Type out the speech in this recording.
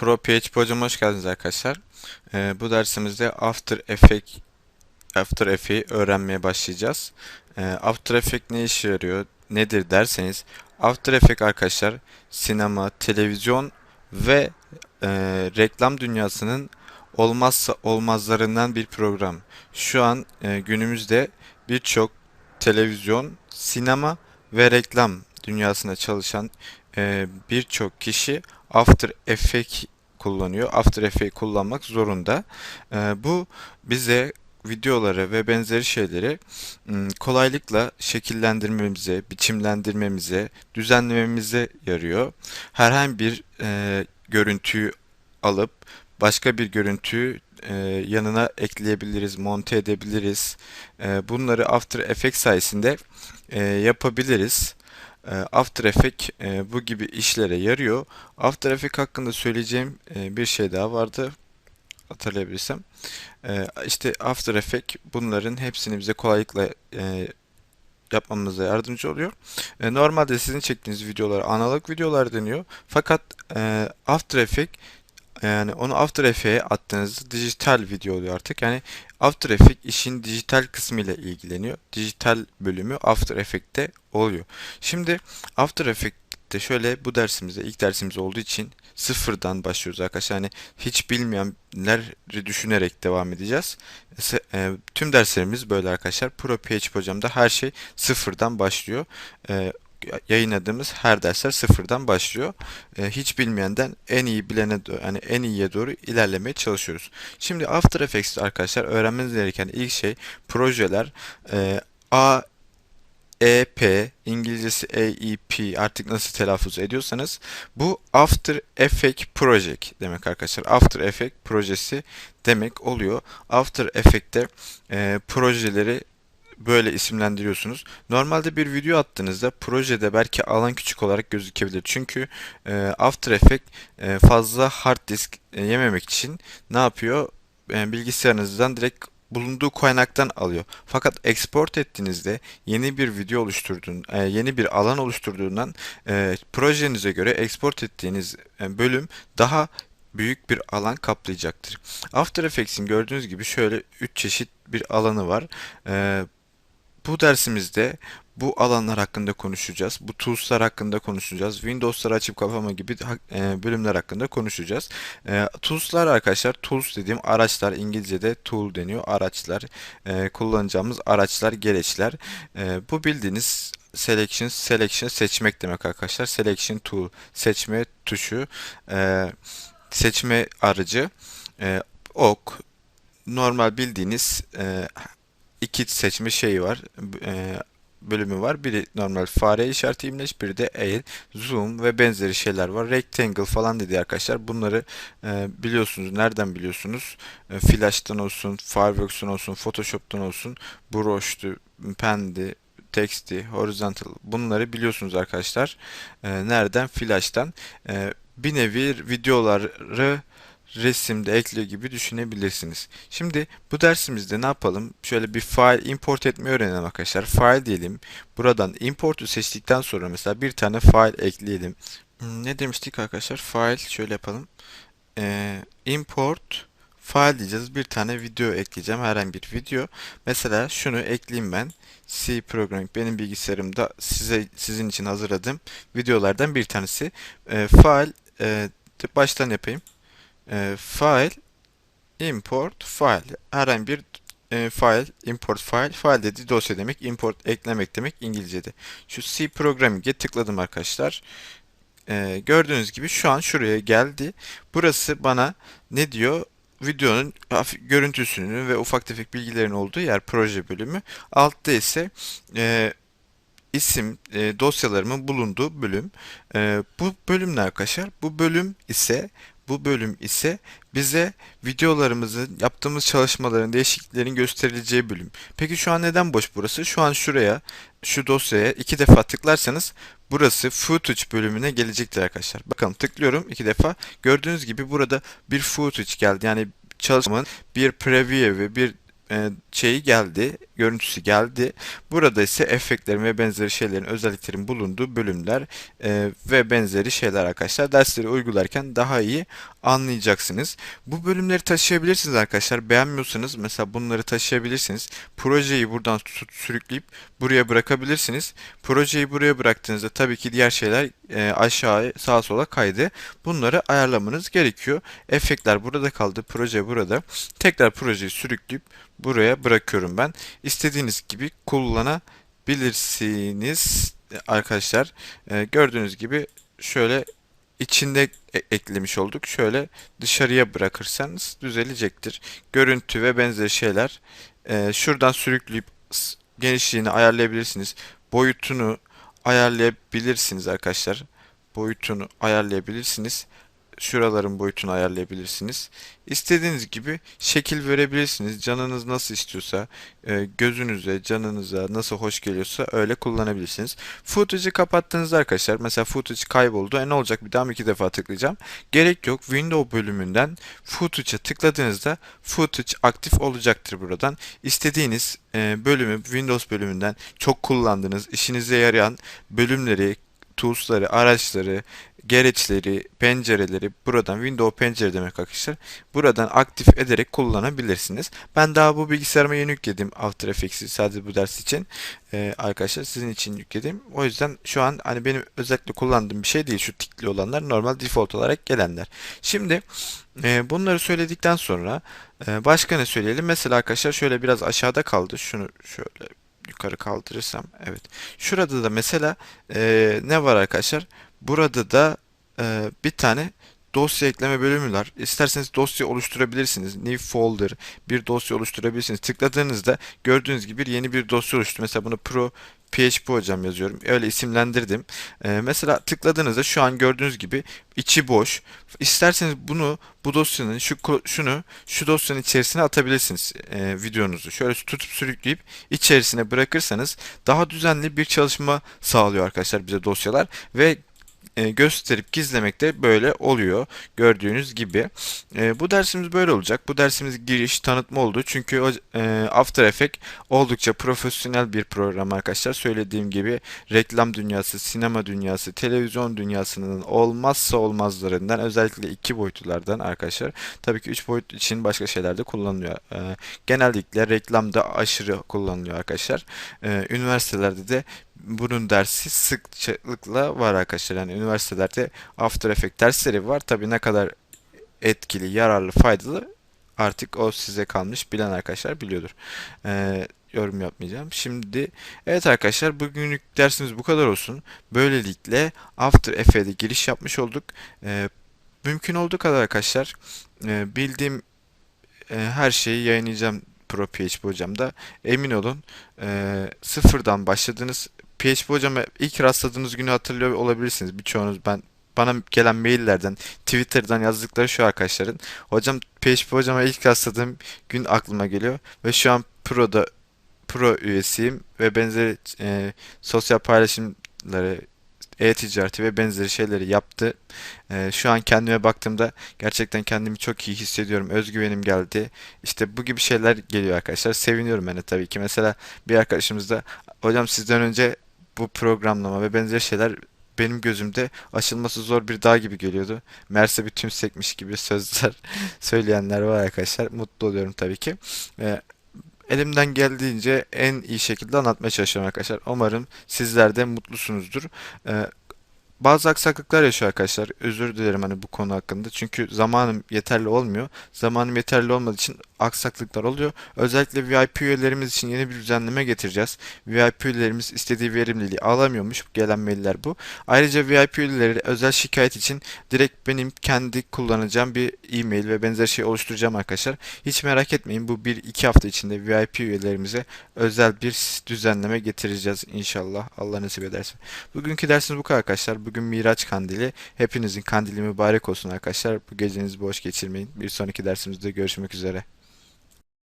Pro PHP hocam hoş geldiniz arkadaşlar. Ee, bu dersimizde After Effect After Effect'i öğrenmeye başlayacağız. Ee, After Effect ne işe yarıyor, nedir derseniz After Effect arkadaşlar sinema, televizyon ve e, reklam dünyasının olmazsa olmazlarından bir program. Şu an e, günümüzde birçok televizyon, sinema ve reklam dünyasında çalışan e, birçok kişi After Effects kullanıyor. After Effects kullanmak zorunda. E, bu bize videoları ve benzeri şeyleri m, kolaylıkla şekillendirmemize, biçimlendirmemize, düzenlememize yarıyor. Herhangi bir e, görüntüyü alıp başka bir görüntüyü e, yanına ekleyebiliriz, monte edebiliriz. E, bunları After Effects sayesinde e, yapabiliriz. E, After Effects e, bu gibi işlere yarıyor. After Effects hakkında söyleyeceğim e, bir şey daha vardı. Hatırlayabilirsem. E, işte After Effects bunların hepsini bize kolaylıkla yapmamıza yardımcı oluyor. Normalde sizin çektiğiniz videolar analog videolar deniyor. Fakat After Effects yani onu After Effects'e attığınızda dijital video oluyor artık. Yani After Effects işin dijital kısmı ile ilgileniyor. Dijital bölümü After Effects'te oluyor. Şimdi After Effects'te şöyle bu dersimizde ilk dersimiz olduğu için sıfırdan başlıyoruz arkadaşlar. Yani hiç bilmeyenleri düşünerek devam edeceğiz. E, tüm derslerimiz böyle arkadaşlar. Pro PHP hocamda her şey sıfırdan başlıyor. E, yayınladığımız her dersler sıfırdan başlıyor. E, hiç bilmeyenden en iyi bilene yani en iyiye doğru ilerlemeye çalışıyoruz. Şimdi After Effects'te arkadaşlar öğrenmeniz gereken ilk şey projeler e, A EP, İngilizcesi AEP artık nasıl telaffuz ediyorsanız bu After Effects Project demek arkadaşlar. After Effects projesi demek oluyor. After Effects'te e, projeleri böyle isimlendiriyorsunuz. Normalde bir video attığınızda projede belki alan küçük olarak gözükebilir. Çünkü e, After Effects e, fazla hard disk e, yememek için ne yapıyor? E, bilgisayarınızdan direkt bulunduğu kaynaktan alıyor. Fakat export ettiğinizde yeni bir video oluşturduğun, e, yeni bir alan oluşturduğundan e, projenize göre export ettiğiniz e, bölüm daha büyük bir alan kaplayacaktır. After Effects'in gördüğünüz gibi şöyle 3 çeşit bir alanı var. Bu dersimizde bu alanlar hakkında konuşacağız. Bu tools'lar hakkında konuşacağız. Windows'ları açıp kapama gibi e, bölümler hakkında konuşacağız. E, tools'lar arkadaşlar, tools dediğim araçlar, İngilizce'de tool deniyor. Araçlar, e, kullanacağımız araçlar, gereçler. E, bu bildiğiniz selection, selection seçmek demek arkadaşlar. Selection tool, seçme tuşu, seçme aracı, e, ok, normal bildiğiniz e, iki seçme şeyi var. E, bölümü var. Biri normal fare işareti imleç, biri de eğil, zoom ve benzeri şeyler var. Rectangle falan dedi arkadaşlar. Bunları e, biliyorsunuz. Nereden biliyorsunuz? E, Flash'tan olsun, Fireworks'tan olsun, Photoshop'tan olsun, Brush'tu, Pen'di, Text'i, Horizontal bunları biliyorsunuz arkadaşlar. E, nereden? Flash'tan. E, bir nevi videoları resimde ekliyor gibi düşünebilirsiniz. Şimdi bu dersimizde ne yapalım? Şöyle bir file import etmeyi öğrenelim arkadaşlar. File diyelim. Buradan import'u seçtikten sonra mesela bir tane file ekleyelim. Hmm, Ne demiştik arkadaşlar? File şöyle yapalım. Ee, import file diyeceğiz. Bir tane video ekleyeceğim. Herhangi bir video. Mesela şunu ekleyeyim ben. C Programming benim bilgisayarımda size sizin için hazırladığım videolardan bir tanesi. Ee, file e, baştan yapayım. E, file import file herhangi bir e, file import file file dediği dosya demek import eklemek demek İngilizce'de. Şu C Programming'e tıkladım arkadaşlar. E, gördüğünüz gibi şu an şuraya geldi. Burası bana ne diyor? Videonun görüntüsünün ve ufak tefek bilgilerin olduğu yer proje bölümü. Altta ise e, isim e, dosyalarımın bulunduğu bölüm. E, bu bölüm ne arkadaşlar? Bu bölüm ise bu bölüm ise bize videolarımızın, yaptığımız çalışmaların, değişikliklerin gösterileceği bölüm. Peki şu an neden boş burası? Şu an şuraya, şu dosyaya iki defa tıklarsanız burası footage bölümüne gelecektir arkadaşlar. Bakalım tıklıyorum iki defa. Gördüğünüz gibi burada bir footage geldi. Yani çalışmanın bir preview ve bir e, şeyi geldi, görüntüsü geldi. Burada ise efektlerin ve benzeri şeylerin özelliklerin bulunduğu bölümler e, ve benzeri şeyler arkadaşlar. Dersleri uygularken daha iyi anlayacaksınız. Bu bölümleri taşıyabilirsiniz arkadaşlar. Beğenmiyorsanız mesela bunları taşıyabilirsiniz. Projeyi buradan sürükleyip buraya bırakabilirsiniz. Projeyi buraya bıraktığınızda tabii ki diğer şeyler e, aşağı sağa sola kaydı. Bunları ayarlamanız gerekiyor. Efektler burada kaldı. Proje burada. Tekrar projeyi sürükleyip buraya bırakıyorum ben. İstediğiniz gibi kullanabilirsiniz arkadaşlar. E, gördüğünüz gibi şöyle içinde e- eklemiş olduk. Şöyle dışarıya bırakırsanız düzelecektir. Görüntü ve benzeri şeyler e, şuradan sürükleyip genişliğini ayarlayabilirsiniz. Boyutunu ayarlayabilirsiniz arkadaşlar. Boyutunu ayarlayabilirsiniz. Şuraların boyutunu ayarlayabilirsiniz. İstediğiniz gibi şekil verebilirsiniz. Canınız nasıl istiyorsa, e, gözünüze, canınıza nasıl hoş geliyorsa öyle kullanabilirsiniz. Footage'ı kapattığınızda arkadaşlar, mesela footage kayboldu. E ne olacak? Bir daha iki defa tıklayacağım. Gerek yok. Window bölümünden footage'a tıkladığınızda footage aktif olacaktır buradan. İstediğiniz e, bölümü Windows bölümünden çok kullandığınız, işinize yarayan bölümleri, tools'ları, araçları, gereçleri, pencereleri buradan Windows pencere demek arkadaşlar. Buradan aktif ederek kullanabilirsiniz. Ben daha bu bilgisayarıma yeni yükledim After Effects'i sadece bu ders için. Ee, arkadaşlar sizin için yükledim. O yüzden şu an hani benim özellikle kullandığım bir şey değil şu tikli olanlar normal default olarak gelenler. Şimdi e, bunları söyledikten sonra e, başka ne söyleyelim? Mesela arkadaşlar şöyle biraz aşağıda kaldı. Şunu şöyle yukarı kaldırırsam evet. Şurada da mesela e, ne var arkadaşlar? Burada da e, bir tane dosya ekleme bölümü var. İsterseniz dosya oluşturabilirsiniz. New folder bir dosya oluşturabilirsiniz. Tıkladığınızda gördüğünüz gibi yeni bir dosya oluştu. Mesela bunu pro PHP hocam yazıyorum. Öyle isimlendirdim. E, mesela tıkladığınızda şu an gördüğünüz gibi içi boş. İsterseniz bunu bu dosyanın şu şunu şu dosyanın içerisine atabilirsiniz e, videonuzu. Şöyle tutup sürükleyip içerisine bırakırsanız daha düzenli bir çalışma sağlıyor arkadaşlar bize dosyalar ve e, gösterip gizlemek de böyle oluyor. Gördüğünüz gibi. E, bu dersimiz böyle olacak. Bu dersimiz giriş, tanıtma oldu. Çünkü e, After Effects oldukça profesyonel bir program arkadaşlar. Söylediğim gibi reklam dünyası, sinema dünyası, televizyon dünyasının olmazsa olmazlarından özellikle iki boyutlulardan arkadaşlar. Tabii ki üç boyut için başka şeyler de kullanılıyor. Genellikle reklamda aşırı kullanılıyor arkadaşlar. Üniversitelerde de bunun dersi sıklıkla var arkadaşlar. Yani üniversitelerde After Effects dersleri var. Tabii ne kadar etkili, yararlı, faydalı artık o size kalmış. Bilen arkadaşlar biliyordur. Ee, yorum yapmayacağım. Şimdi evet arkadaşlar bugünlük dersimiz bu kadar olsun. Böylelikle After Effects'e giriş yapmış olduk. Ee, mümkün olduğu kadar arkadaşlar e, bildiğim e, her şeyi yayınlayacağım Pro PHP hocamda. Emin olun e, sıfırdan başladınız. PHP hocama ilk rastladığınız günü hatırlıyor olabilirsiniz. Birçoğunuz ben bana gelen maillerden, Twitter'dan yazdıkları şu arkadaşların. Hocam PHP hocama ilk rastladığım gün aklıma geliyor ve şu an Pro'da Pro üyesiyim ve benzeri e, sosyal paylaşımları e-ticareti ve benzeri şeyleri yaptı. Ee, şu an kendime baktığımda gerçekten kendimi çok iyi hissediyorum. Özgüvenim geldi. İşte bu gibi şeyler geliyor arkadaşlar. Seviniyorum ben de tabii ki. Mesela bir arkadaşımız da hocam sizden önce bu programlama ve benzeri şeyler benim gözümde aşılması zor bir dağ gibi geliyordu. Meğerse bir tümsekmiş gibi sözler söyleyenler var arkadaşlar. Mutlu oluyorum tabii ki. Ee, elimden geldiğince en iyi şekilde anlatmaya çalışıyorum arkadaşlar. Umarım sizler de mutlusunuzdur. Ee, bazı aksaklıklar yaşıyor arkadaşlar. Özür dilerim hani bu konu hakkında. Çünkü zamanım yeterli olmuyor. Zamanım yeterli olmadığı için aksaklıklar oluyor. Özellikle VIP üyelerimiz için yeni bir düzenleme getireceğiz. VIP üyelerimiz istediği verimliliği alamıyormuş. Gelen mailler bu. Ayrıca VIP üyeleri özel şikayet için direkt benim kendi kullanacağım bir e-mail ve benzer şey oluşturacağım arkadaşlar. Hiç merak etmeyin. Bu bir iki hafta içinde VIP üyelerimize özel bir düzenleme getireceğiz inşallah. Allah nasip ederse. Bugünkü dersimiz bu kadar arkadaşlar. Bugün Miraç Kandili. Hepinizin kandili mübarek olsun arkadaşlar. Bu gecenizi boş geçirmeyin. Bir sonraki dersimizde görüşmek üzere.